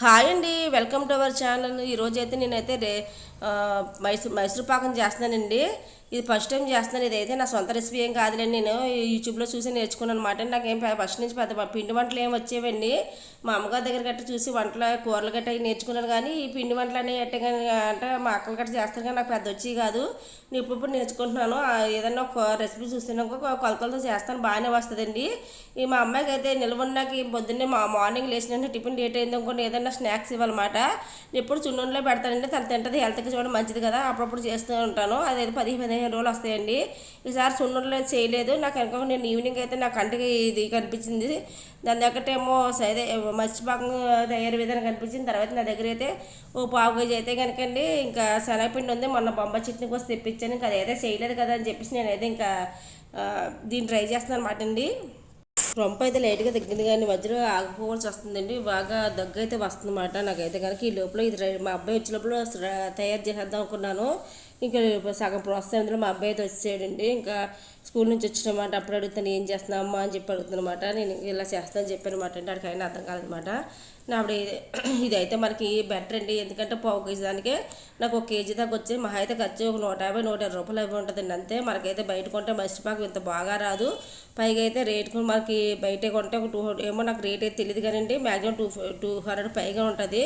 Hi అండి welcome to our channel. ఈరోజైతే నేనైతే రే మైసూర్ మైసూర్ పాకం చేస్తున్నానండి. ఇది ఫస్ట్ టైం చేస్తున్నాను. ఇదైతే నా సొంత రెసిపీ ఏం కాదులేండి. నేను యూట్యూబ్లో చూసి నేర్చుకున్నాను అనమాట నాకేం ఫస్ట్ నుంచి పెద్ద పిండి వంటలు ఏం వచ్చేవండి. మా అమ్మగారి దగ్గర గట్ట చూసి వంటలు కూరలు గట్ట అవి నేర్చుకున్నాను కానీ ఈ పిండి వంటలు అనేవి ఎట్ట కానీ అంటే మా అక్కలు గట్ట చేస్తారు కానీ నాకు పెద్ద వచ్చి కాదు. నేను ఇప్పుడు నేర్చుకుంటున్నాను. ఏదన్నా ఒక రెసిపీ చూస్తున్నాక కొలతలతో చేస్తాను. బాగానే వస్తుందండి. ఈ మా అమ్మాయికి అయితే నిలవన్నాకి పొద్దున్నే మా మార్నింగ్ లేచిన టిఫిన్ లేట్ అయింది అనుకోండి ఏదైనా స్నాక్స్ ఇవ్వాలన్నమాట. ఎప్పుడు చున్నుండలో పెడతానండి. తను తింటది హెల్త్ చూడడం మంచిది కదా అప్పుడప్పుడు చేస్తూ ఉంటాను. అదైతే పదిహేను పదిహేను రోజులు వస్తాయండి. ఈసారి సున్నుండలు చేయలేదు. నాకు అనుకో నేను ఈవినింగ్ అయితే నా కంటికి ఇది కనిపించింది. దాని దగ్గరేమో అదే మత్స్యపాకం తయారు విధానం కనిపించింది. తర్వాత నా దగ్గర అయితే ఓ పావు కేజీ అయితే కనుకండి ఇంకా శనగపిండి ఉంది. మొన్న బొమ్మ చట్నీ కోసం తెప్పించాను. ఇంకా అదైతే చేయలేదు కదా అని చెప్పేసి నేనైతే ఇంకా దీన్ని ట్రై చేస్తున్నాను అనమాట అండి. రొంప అయితే లైట్గా తగ్గింది కానీ మధ్యలో ఆగిపోవాల్సి వస్తుందండి. బాగా దగ్గు అయితే వస్తుందన్నమాట నాకైతే కనుక. ఈ లోపల ఇది మా అబ్బాయి వచ్చే లోపల తయారు చేసేద్దాం అనుకున్నాను. ఇంకా సగం ప్రాసెస్ అందులో మా అబ్బాయి అయితే వచ్చేసాడండి. ఇంకా స్కూల్ నుంచి వచ్చినమాట. అప్పుడు అడుగుతాను ఏం చేస్తున్నా అమ్మా? అని చెప్పి అడుగుతున్నమాట నేను ఇలా చేస్తానని చెప్పానమాట అనమాట అంటే వాడికి అయినా అర్థం కాదనమాట నా అప్పుడు ఇది- ఇదైతే మనకి బెటర్ అండి. ఎందుకంటే పావు కేజీ దానికే నాకు ఒక కేజీ దాకా వచ్చి మహా అయితే ఖర్చు ఒక నూట యాభై నూట ఇరవై రూపాయలు అవి ఉంటుందండి. అంతే. మనకైతే బయట కొంటే మసిపాకు ఇంత బాగా రాదు. పైగా అయితే రేట్ కూడా మనకి బయట కొంటే ఒక టూ ఏమో నాకు రేట్ అయితే తెలియదు కానండి మ్యాక్సిమం టూ టూ హండ్రెడ్ పైగా ఉంటుంది.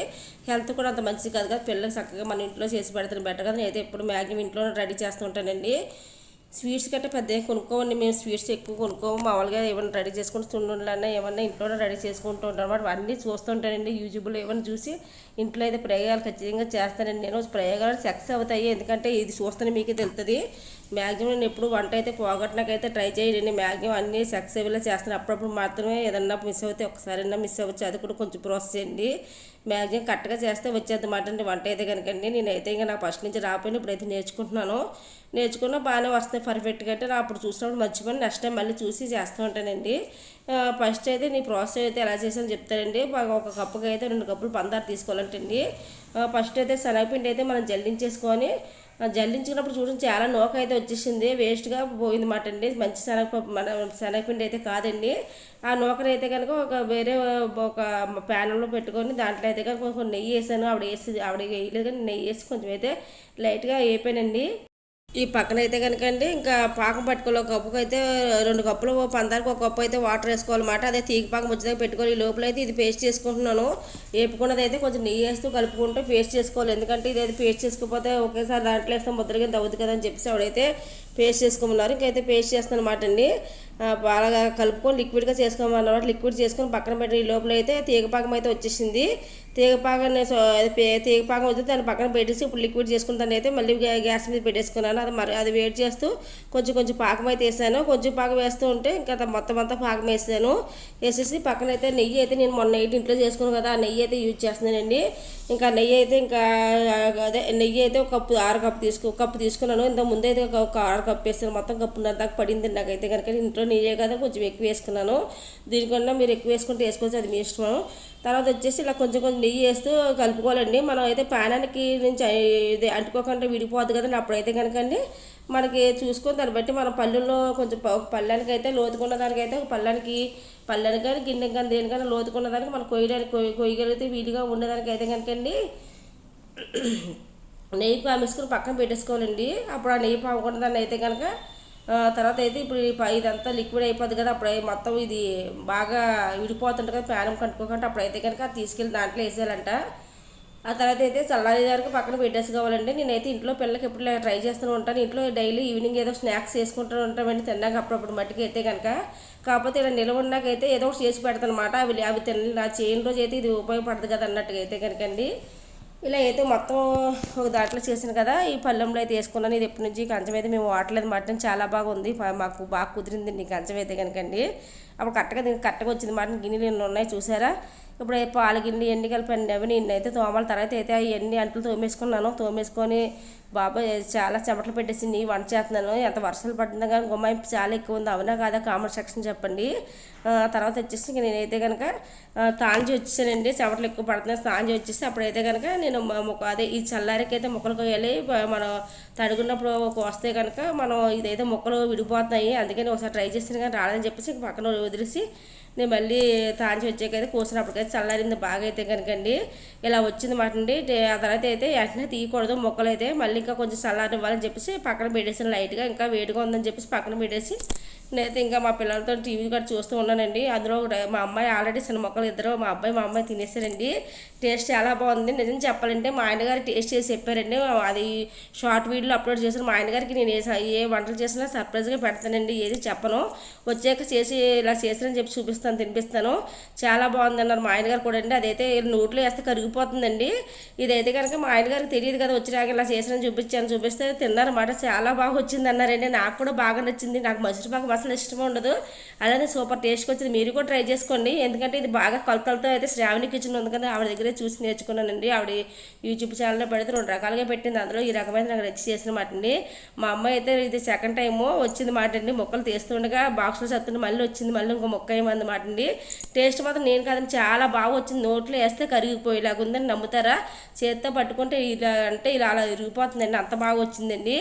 హెల్త్ కూడా అంత మంచిది కాదు కదా. పిల్లలకి చక్కగా మన ఇంట్లో చేసి పెడతాను బెటర్ కదా. నేనైతే ఎప్పుడు మ్యాక్సిమం ఇంట్లో రెడీ చేస్తూ ఉంటానండి. స్వీట్స్ కంటే పెద్ద కొనుక్కోమండి. మేము స్వీట్స్ ఎక్కువ కొనుక్కోము. మామూలుగా ఏమైనా రెడీ చేసుకుని తుండులన్నా ఏమన్నా ఇంట్లోనే రెడీ చేసుకుంటూ ఉంటాను అనమాట అన్నీ చూస్తుంటానండి యూట్యూబ్లో ఏమైనా చూసి ఇంట్లో అయితే ప్రయోగాలు ఖచ్చితంగా చేస్తానండి. నేను ప్రయోగాలు సక్సెస్ అవుతాయి. ఎందుకంటే ఇది చూస్తేనే మీకే తెలుస్తుంది. మ్యాక్సిమం నేను ఎప్పుడు వంట అయితే పోగొట్టనకైతే ట్రై చేయండి మ్యాక్సిమం అన్నీ సక్సెస్ఫుల్గా చేస్తాను అప్పుడప్పుడు మాత్రమే ఏదన్నా మిస్ అవుతే ఒకసారైనా మిస్ అవ్వచ్చు. అది కూడా కొంచెం ప్రాసెస్ అండి. మ్యాక్సిమం కరెక్ట్గా చేస్తే వచ్చేది మాట అండి వంట అయితే కనుకండి నేనైతే ఇంకా నాకు ఫస్ట్ నుంచి రాకపోయినా ఇప్పుడైతే నేర్చుకుంటున్నాను. నేర్చుకున్నా బాగానే వస్తాయి పర్ఫెక్ట్గా అంటే నా అప్పుడు చూసినప్పుడు మర్చిపోయి నెక్స్ట్ టైం మళ్ళీ చూసి చేస్తూ ఉంటానండి. ఫస్ట్ అయితే నీ ప్రాసెస్ అయితే ఎలా చేసాను చెప్తానండి. ఒక కప్పుకి అయితే రెండు కప్పులు పందారు తీసుకోవాలంటండి. ఫస్ట్ అయితే శనగపిండి అయితే మనం జల్లించేసుకొని జల్లించుకున్నప్పుడు జల్లించినప్పుడు చూడండి చాలా నూక అయితే వచ్చేసింది. వేస్ట్గా పోయింది మాట అండి. మంచి శనగపప్పు మన శనగపిండి అయితే కాదండి. ఆ నూకను అయితే కనుక ఒక వేరే ఒక ప్యాన్లో పెట్టుకొని దాంట్లో అయితే కనుక కొంచెం నెయ్యి వేసాను ఆవిడ వేసి ఆవిడ వేయలేదు కానీ నెయ్యి వేసి కొంచెం అయితే లైట్గా వేపానండి. ఈ పక్కన అయితే కనుక అండి ఇంకా పాకం పట్టుకోవాలి. ఒక కప్పుకి అయితే రెండు కప్పులు పందానికి ఒక కప్పు అయితే వాటర్ వేసుకోవాలన్నమాట. అదే తీగి పాకం వచ్చేదాకా పెట్టుకోవాలి ఈ లోపల అయితే ఇది పేస్ట్ చేసుకుంటున్నాను. వేపుకున్నది అయితే కొంచెం నెయ్యి వేస్తూ కలుపుకుంటూ పేస్ట్ చేసుకోవాలి. ఎందుకంటే ఇది అయితే పేస్ట్ చేసుకోకపోతే ఒకేసారి దాంట్లో వేస్తే ముద్ర కింద అవుతుంది కదా అని చెప్పేసి ఆవిడైతే పేస్ట్ చేసుకోమన్నారు. ఇంకైతే పేస్ట్ చేస్తాను అనమాట అండి బాగా కలుపుకొని లిక్విడ్గా చేసుకోమన్నమాట లిక్విడ్ చేసుకొని పక్కన పెట్టి ఈ లోపల అయితే తీగపాకం అయితే వచ్చేసింది. తీగపాకం తీగపాకం వచ్చి దాన్ని పక్కన పెట్టేసి ఇప్పుడు లిక్విడ్ చేసుకుని దాన్ని అయితే మళ్ళీ గ్యాస్ మీద పెట్టేసుకున్నాను. అది మరి అది వేడి చేస్తూ కొంచెం కొంచెం పాకం అయితే వేసాను. కొంచెం పాకం వేస్తూ ఉంటే ఇంకా మొత్తం అంతా పాకం వేసాను వేసేసి పక్కన అయితే నెయ్యి అయితే నేను మొన్న నైట్ ఇంట్లో చేసుకున్నాను కదా ఆ నెయ్యి అయితే యూజ్ చేస్తున్నానండి. ఇంకా నెయ్యి అయితే ఇంకా అదే నెయ్యి అయితే ఒక కప్పు ఆరు కప్పు తీసుకో కప్పు తీసుకున్నాను. ఇంత ముందు అయితే ఒక ఆరు కప్పు వేసాను. మొత్తం కప్పున్నర దాకా పడింది నాకైతే కనుక. ఇంట్లో నెయ్యే కదా కొంచెం ఎక్కువ వేసుకున్నాను. దీనికన్నా మీరు ఎక్కువ వేసుకుంటే వేసుకోవచ్చు అది మీ ఇష్టం తర్వాత వచ్చేసి ఇలా కొంచెం కొంచెం నెయ్యి వేస్తూ కలుపుకోవాలండి. మనం అయితే పానానికి నుంచి ఇది అంటుకోకుండా విడిపోద్ది కదండి అప్పుడైతే కనుక కనుకండి మనకి చూసుకొని దాన్ని బట్టి మన పళ్ళుల్లో కొంచెం ఒక పళ్ళానికి అయితే లోతుకున్న దానికైతే ఒక పళ్ళానికి పళ్ళానికి కానీ గిన్నెకి కానీ దేనికైనా లోతుకున్న దానికి మనం కొయ్యడానికి కొయ్య- కొయ్యగలిగితే వీలుగా ఉండేదానికి అయితే కనుకండి. నెయ్యి పామేసుకుని పక్కన పెట్టేసుకోవాలండి. అప్పుడు ఆ నెయ్యి పాముకున్న దాన్ని అయితే కనుక తర్వాత అయితే ఇప్పుడు ఇదంతా లిక్విడ్ అయిపోద్ది కదా అప్పుడు మొత్తం ఇది బాగా విడిపోతుంటుంది కదా ప్యానం కట్టుకోకుండా అప్పుడైతే కనుక తీసుకెళ్ళి దాంట్లో వేసేయాలంట. ఆ తర్వాత అయితే చల్లారేదానికి పక్కన పెట్టేసుకోవాలండి నేనైతే ఇంట్లో పిల్లలకి ఎప్పుడు ట్రై చేస్తూ ఉంటాను. ఇంట్లో డైలీ ఈవినింగ్ ఏదో స్నాక్స్ చేసుకుంటూ ఉంటామండి తిన్నాక అప్పుడప్పుడు మట్టికి అయితే కనుక కాకపోతే ఇలా నిల్వ ఉన్నాకైతే ఏదో ఒకటి చేసి పెడతానమాట. అవి అవి తిన నా చేయని రోజు అయితే ఇది ఉపయోగపడదు కదా అన్నట్టుగా అయితే కనుకండి ఇలా అయితే మొత్తం ఒక దాంట్లో చేసాను కదా. ఈ పళ్ళెంలో అయితే వేసుకున్నాను. ఇది ఎప్పటి నుంచి కంచం అయితే మేము వాడలేదు. మటన్ చాలా బాగా ఉంది. మాకు బాగా కుదిరింది నీ కంచం అయితే కనుకండి అప్పుడు కరెక్ట్గా దీనికి కరెక్ట్గా వచ్చింది. మటన్ గిన్నెలు ఉన్నాయి చూసారా? ఇప్పుడు పాలు పాల గిన్నె ఎన్ని కలిపండి అవి? నేను అయితే తోమాల తర్వాత అయితే ఎన్ని అంటలు తోమేసుకున్నాను తోమేసుకొని బాబాయ్ చాలా చెమటలు పెట్టేసి నీ వంట చేస్తున్నాను. ఎంత వర్షాలు పడుతుందో కానీ గుమ్మాయింపు చాలా ఎక్కువ ఉంది. అవునా కాదా కామెంట్ సెక్షన్ చెప్పండి. తర్వాత వచ్చేసి ఇంక నేనైతే కనుక తాంజి వచ్చేసానండి. చెమటలు ఎక్కువ పడుతున్నాయి. తాంజి వచ్చేసి అప్పుడైతే కనుక నేను అదే ఈ చల్లారికి అయితే మొక్కలు కోయాలి. మనం తడుగున్నప్పుడు వస్తే కనుక మనం ఇదైతే మొక్కలు విడిపోతున్నాయి. అందుకని ఒకసారి ట్రై చేసాను కానీ రాలేదని చెప్పేసి ఇంక పక్కన వదిలేసి నేను మళ్ళీ తాంచి వచ్చాకైతే కూసినప్పటికైతే చల్లారింది. బాగా అయితే కనుకండి ఇలా వచ్చింది మాట అండి. ఆ తర్వాత అయితే వెంటనే తీయకూడదు. మొక్కలు అయితే మళ్ళీ ఇంకా కొంచెం చల్లారనివ్వాలని చెప్పేసి పక్కన పెట్టేసాను లైట్గా ఇంకా వేడిగా ఉందని చెప్పేసి పక్కన పెట్టేసి నేనైతే ఇంకా మా పిల్లలతో టీవీ కూడా చూస్తూ ఉన్నానండి. అందులో మా అమ్మాయి ఆల్రెడీ సినిమాకలు మొక్కలు ఇద్దరు మా అబ్బాయి మా అమ్మాయి తినేసారండి. టేస్ట్ చాలా బాగుంది. నిజం చెప్పాలంటే మా ఆయనగారు టేస్ట్ చేసి చెప్పారండి. అది షార్ట్ వీడియోలో అప్లోడ్ చేసిన మా ఆయన గారికి నేను ఏ స- ఏ వంటలు చేసినా సర్ప్రైజ్గా పెడతానండి. ఏది చెప్పను. వచ్చాక చేసి ఇలా చేసానని చెప్పి చూపిస్తాను తినిపిస్తాను. చాలా బాగుంది అన్నారు మా ఆయనగారు కూడా అండి. అదైతే నోట్లో వేస్తే కరిగిపోతుందండి. ఇదైతే కనుక మా ఆయన గారికి తెలియదు కదా వచ్చినాక ఇలా చేసానని చూపించాను. చూపిస్తే తిన్నారన్నమాట. చాలా బాగా వచ్చింది అన్నారండి. నాకు కూడా బాగా నచ్చింది. నాకు మసిరిపాకు అసలు ఇష్టం ఉండదు. అలానే సూపర్ టేస్ట్కి వచ్చింది మీరు కూడా ట్రై చేసుకోండి. ఎందుకంటే ఇది బాగా కొలతలతో అయితే శ్రావణి కిచెన్ ఉంది కదా ఆవిడ దగ్గరే చూసి నేర్చుకున్నానండి. ఆవిడ యూట్యూబ్ ఛానల్లో పెడితే రెండు రకాలుగా పెట్టింది. అందులో ఈ రకమైన నాకు రెచ్చి చేసిన మాట అండి. మా అమ్మాయి అయితే ఇది సెకండ్ టైము వచ్చింది మాట అండి. మొక్కలు తీస్తుండగా బాక్స్లో చత్తుంటే మళ్ళీ వచ్చింది మళ్ళీ ఇంకో మొక్క ఏమంది మాట అండి. టేస్ట్ మాత్రం నేను కాదని చాలా బాగా వచ్చింది. నోట్లో వేస్తే కరిగిపోయేలాగా ఉందని నమ్ముతారా? చేత్తో పట్టుకుంటే ఇలా అంటే ఇలా అలా ఇరిగిపోతుందండి. అంత బాగా వచ్చిందండి.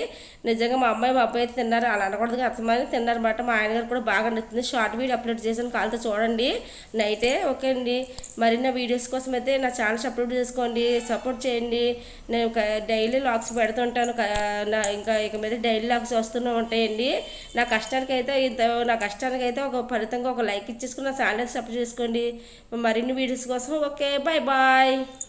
నిజంగా మా అమ్మాయి మా అబ్బాయి అయితే తిన్నారు. అలా అనకూడదు అర్థమని తిన్నారన్నమాట మా ఆయనగారు కూడా బాగా నచ్చింది. షార్ట్ వీడియో అప్లోడ్ చేశాను. కాళ్ళతో చూడండి. నైటే ఓకే అండి. మరిన్ని వీడియోస్ కోసం అయితే నా ఛానల్స్ అప్లోడ్ చేసుకోండి. సపోర్ట్ చేయండి. నేను ఒక డైలీ లాగ్స్ పెడుతుంటాను. నా ఇంకా ఇక మీద డైలీ లాగ్స్ వస్తూనే ఉంటాయండి. నా కష్టానికి అయితే ఇంత నా కష్టానికి అయితే ఒక ఫలితంగా ఒక లైక్ ఇచ్చేసుకుని నా ఛానల్ సపోర్ట్ చేసుకోండి. మరిన్ని వీడియోస్ కోసం ఓకే. Bye bye.